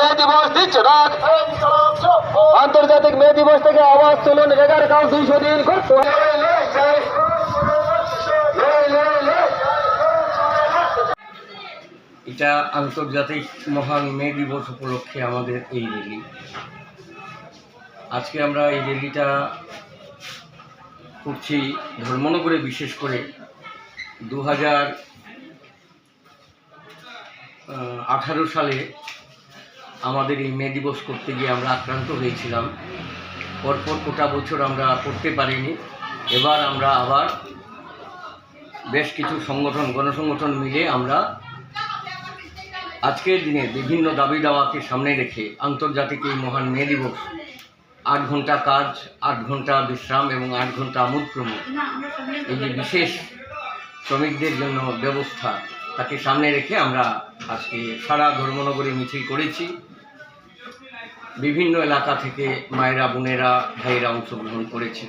মে দিবস দিচ্ছে আন্তর্জাতিক মে দিবস থেকে আওয়াজ তুলুন রেগার কাউ দুইশো দিন এটা আন্তর্জাতিক মহান মে দিবস উপলক্ষে আমাদের এই র্যালি। আজকে আমরা এই র্যালিটা করছি ধর্মনগরে বিশেষ করে দু হাজার আঠারো সালে আমাদের এই মে দিবস করতে গিয়ে আমরা আক্রান্ত হয়েছিলাম। পরপর গোটা বছর আমরা করতে পারিনি। এবার আমরা আবার বেশ কিছু সংগঠন, গণসংগঠন মিলে আমরা আজকের দিনে বিভিন্ন দাবি দাওয়াকে সামনে রেখে আন্তর্জাতিক এই মহান মে দিবস আট ঘণ্টা কাজ, আট ঘণ্টা বিশ্রাম এবং আট ঘণ্টা আমোদ প্রমোদ। এই যে বিশেষ শ্রমিকদের জন্য ব্যবস্থা তাকে সামনে রেখে আমরা আজকে সারা ধর্মনগরে মিছিল করেছি। বিভিন্ন এলাকা থেকে মায়েরা বোনেরা ভাইয়েরা অংশগ্রহণ করেছে।